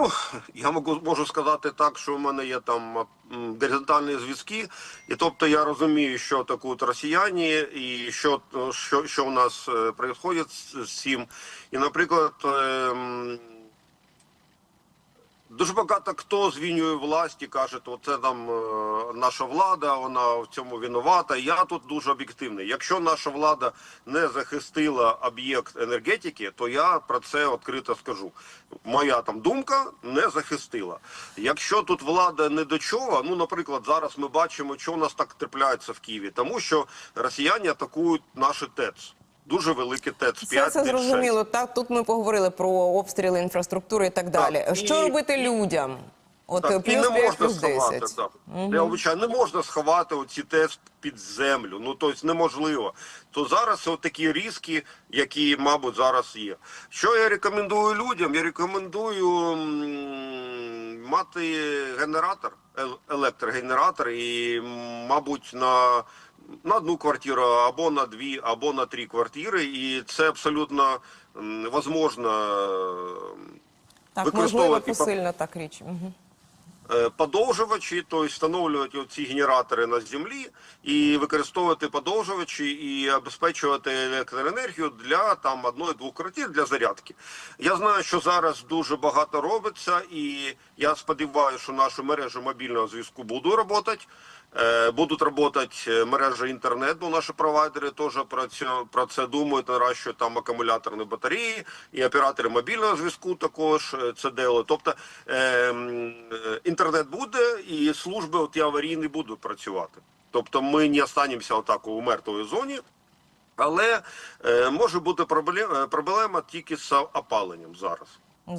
Ну, я можу, можу сказати так, що в мене є там горизонтальні зв'язки, і тобто я розумію, що атакують росіяни, і що, що, що у нас відбувається з, з цим. І, наприклад, ем, Дуже багато хто звінює власть і каже, то це там е, наша влада, вона в цьому винувата. Я тут дуже об'єктивний. Якщо наша влада не захистила об'єкт енергетики, то я про це відкрито скажу. Моя там думка не захистила. Якщо тут влада не до чого, ну наприклад, зараз ми бачимо, що у нас так трапляється в Києві, тому що росіяни атакують наші ТЕЦ. Дуже великі ТЕЦ. Все 5, це 5, 6. зрозуміло. Так, тут ми поговорили про обстріли інфраструктури і так далі. і- Що робити людям? От Так, і не 5, можна плюс сховати. 10. Так. Я не можна сховати оці ТЕС під землю. Ну тобто неможливо. То зараз такі різки, які, мабуть, зараз є. Що я рекомендую людям? Я рекомендую мати генератор, ел- електрогенератор, і, мабуть, на. На одну квартиру або на дві, або на три квартири, і це абсолютно можливо Так, можливо, посильна так річ. Мгм. Е, подовжувачі, тобто встановлювати ці генератори на землі і використовувати подовжувачі і обезпечувати електроенергію для там одної-двох квартир для зарядки. Я знаю, що зараз дуже багато робиться, і я сподіваюся, що наші мережі мобільного зв'язку будуть працювати. Е, Будуть працювати мережі інтернет, бо наші провайдери теж про це, про це думають, наращують там акумуляторні батареї, і оператори мобільного зв'язку також е, це делають. Тобто е, е, інтернет буде, і служби от і аварійні будуть працювати. Тобто ми не останемося отак у мертвої зоні. Але е, може бути проблема, проблема тільки з опаленням зараз.